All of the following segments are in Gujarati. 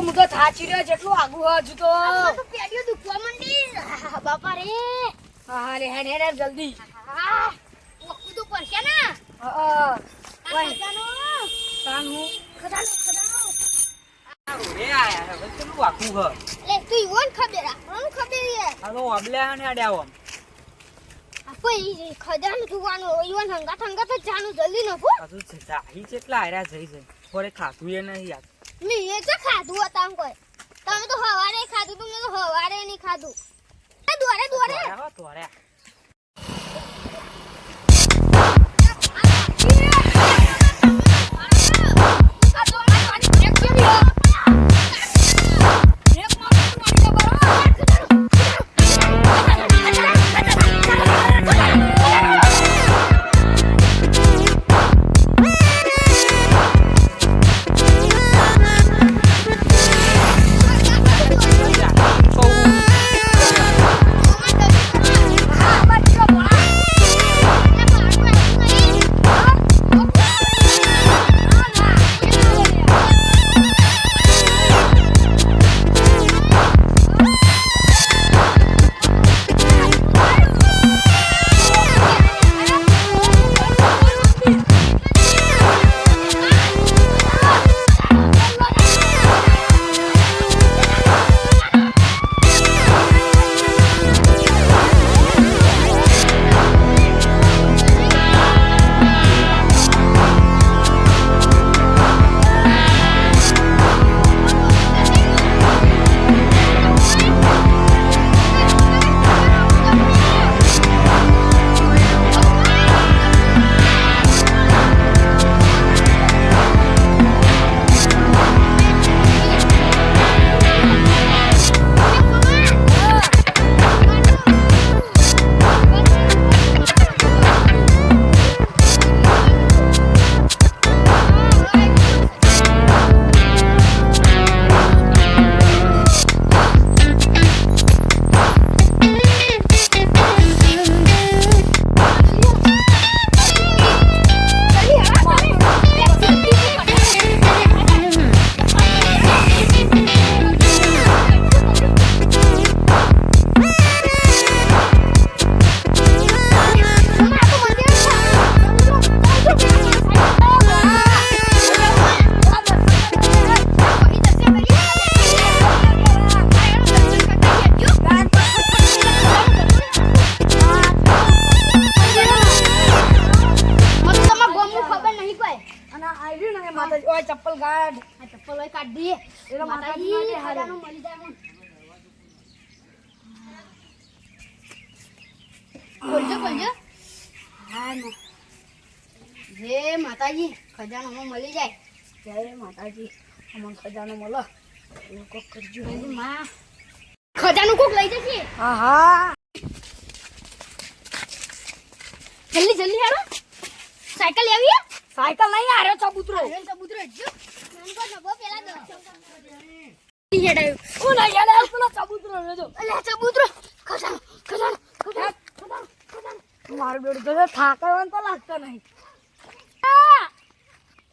હું તો થાચી રહ્યો જેટલું આગુ હજુ તો. પેડીઓ દુખવા મંડી. બાપા રે. હા રે હેડ હેડ હેડ જલ્દી. હા ઓકુ તો પડશે ને. હા, હા. આ ઓય, હું? ખજાનો ખજાનો રે આયા હે વચ્ચેનું કેટલું આખું ઘર? લે તું ઈવન ખબર આપણને ખબર છે હાલો તો અબલ્યા ને અડ્યા આવો. જોવાનું ઈવોન જાનું જલ્દી નખો છે દાહી કેટલા આયરા જઈ જાય થોડે ખાતું એ નહીં યાર મેં તો ખાધું હતા કોઈ. તમે તો હવારે ખાધું તું મેં તો હવારે નહીં ખાધું. એ દોરે દોરે. ને ચપ્પલ માતાજી આ ચપ્પલ ઓય કાઢ દઈએ એરો માતાજી માટે હારે. ખજાનો મળી જાય મને. ખોલજો ખોલજો. હા નો. જે માતાજી ખજાનો મળી જાય. જય માતાજી. અમને ખજાનો મળો. કોક કરજો. માં. ખજાનો કોક લઈ જશે? હા હા. જલ્દી જલ્દી હાલો. સાયકલ લેવી હે? સાયકલ નહીં આ રહ્યો ચબૂતરો અરે કબૂતર હજુ નાનકો પેલા દો. હેડાયું હું નહીં યાર પેલો ચબૂતરો રહેજો અલે ખજાનો ખસા મારું બેડું તો થાકવાનું તો લાગતો નહીં!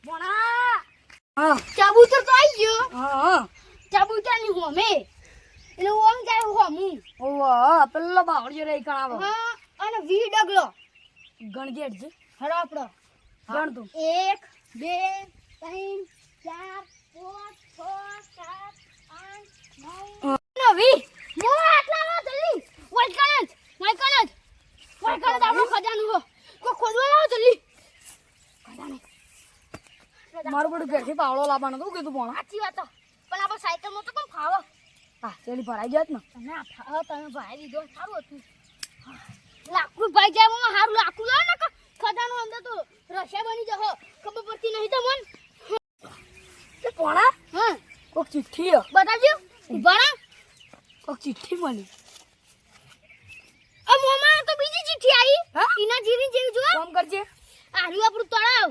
ભણા હા. કબૂતર તો આવી ગયો. હા હા. કબૂતરની હોમે. એટલે ઓમ જાય હોમું. ઓવા પેલો બાવળિયો રહી કણાવો હા અને વી ડગલો. ગણગેટ છે. હરો આપણો ગણ તું એક બે ત્રણ ચાર પાંચ છ સાત આઠ નવ. વી. મો આટલા નો જલ્દી. વાઈ કણજ જ. કણજ વાઈ કણજ આપણો ખજાનું હો. કો ખોદવા લાવો જલ્દી. ખજાનું. મારું બેડું ઘરથી પાવડો લાવવાનો તો કીધું પણ. સાચી વાત. પણ આપણે સાયકલમાં તો કેમ ખાવો હા ચેલી ભરાઈ જાત ને. તમે આ તમે ભરાઈ દીધો સારું હતું. લાકડું ભાઈ જાય હું સારું લાકડું લાવ ને ખજાનું અંદર તો રશિયા બની જહો. ખબર પડતી નહીં તો મન. તે ભણા હા. કોક ચિઠ્ઠી હે. બતાવજો. ઊભા કોક ચિઠ્ઠી મળી. આ મોમાં તો બીજી ચિઠ્ઠી આવી. હા? ઈના જીરી જેવી જો કામ કરજે. આર્યું આપણું તળાવ.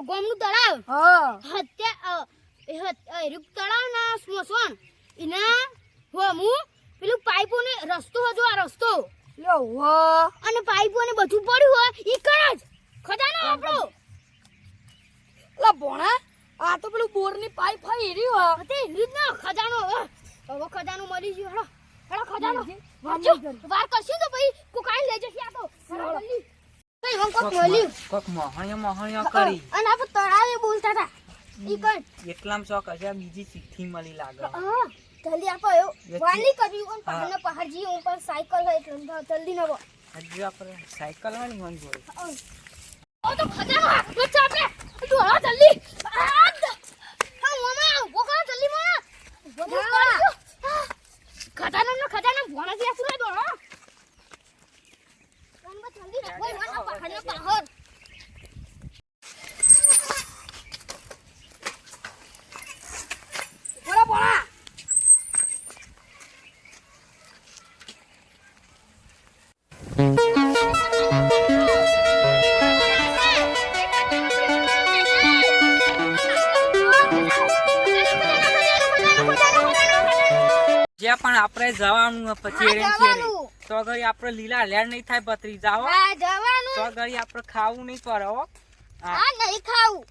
ગોમનું તળાવ. હા. હત્યા અ, એ હત- તળાવ ના સ્મશાન. હોમું પેલું પાઇપો ને રસ્તો હજો આ રસ્તો. લે વાહ. અને પાઇપો ને બધું પડ્યું હોય ઈ કણ જ ખજાનો આપણો. લા ભોણા આ તો પેલું બોરની પાઇપ હોય એરી હો હતે ના ખજાનો હવે ખજાનો મળી ગયું હળો હળો ખજાનો. વાંચો વાર કરશું તો ભાઈ કુકાઈ લઈ જશે આ તો. કઈ હમ કોક મળ્યું કોક મોહણિયો મોહણિયો કરી. અને આપણે તળાવે બોલતા હતા. ઈ કઈ? એટલામ શોખ હશે બીજી ચિઠ્ઠી મળી લાગે. હા જલ્દી આપો એવું વાલી કર્યું ઓન હા. પહાડ પહાડ જી ઉપર સાયકલ હોય જલ્દી નવો હજી આપણે સાયકલ વાળી મન જોડે. ઓ તો હાથમાં છે આપણે તું હળો જલ્દી આ હા મામા ઊભો કરો જલ્દી મામા ઊભો કરો. હા. ખજાનો નો ખજાનો ભોણાથી આસુરા દો હો રંબા જલ્દી રાખો મારા પહાડનો પહાડ બોલા જ્યાં પણ આપણે જવાનું પછી હા, એરે ને ચેરે. જવાનું. તો ઘડી આપણે લીલા લેર નહીં થાય પતરી જાઓ તો ઘડી આપણે ખાવું નહીં પડે હા નહીં ખાવું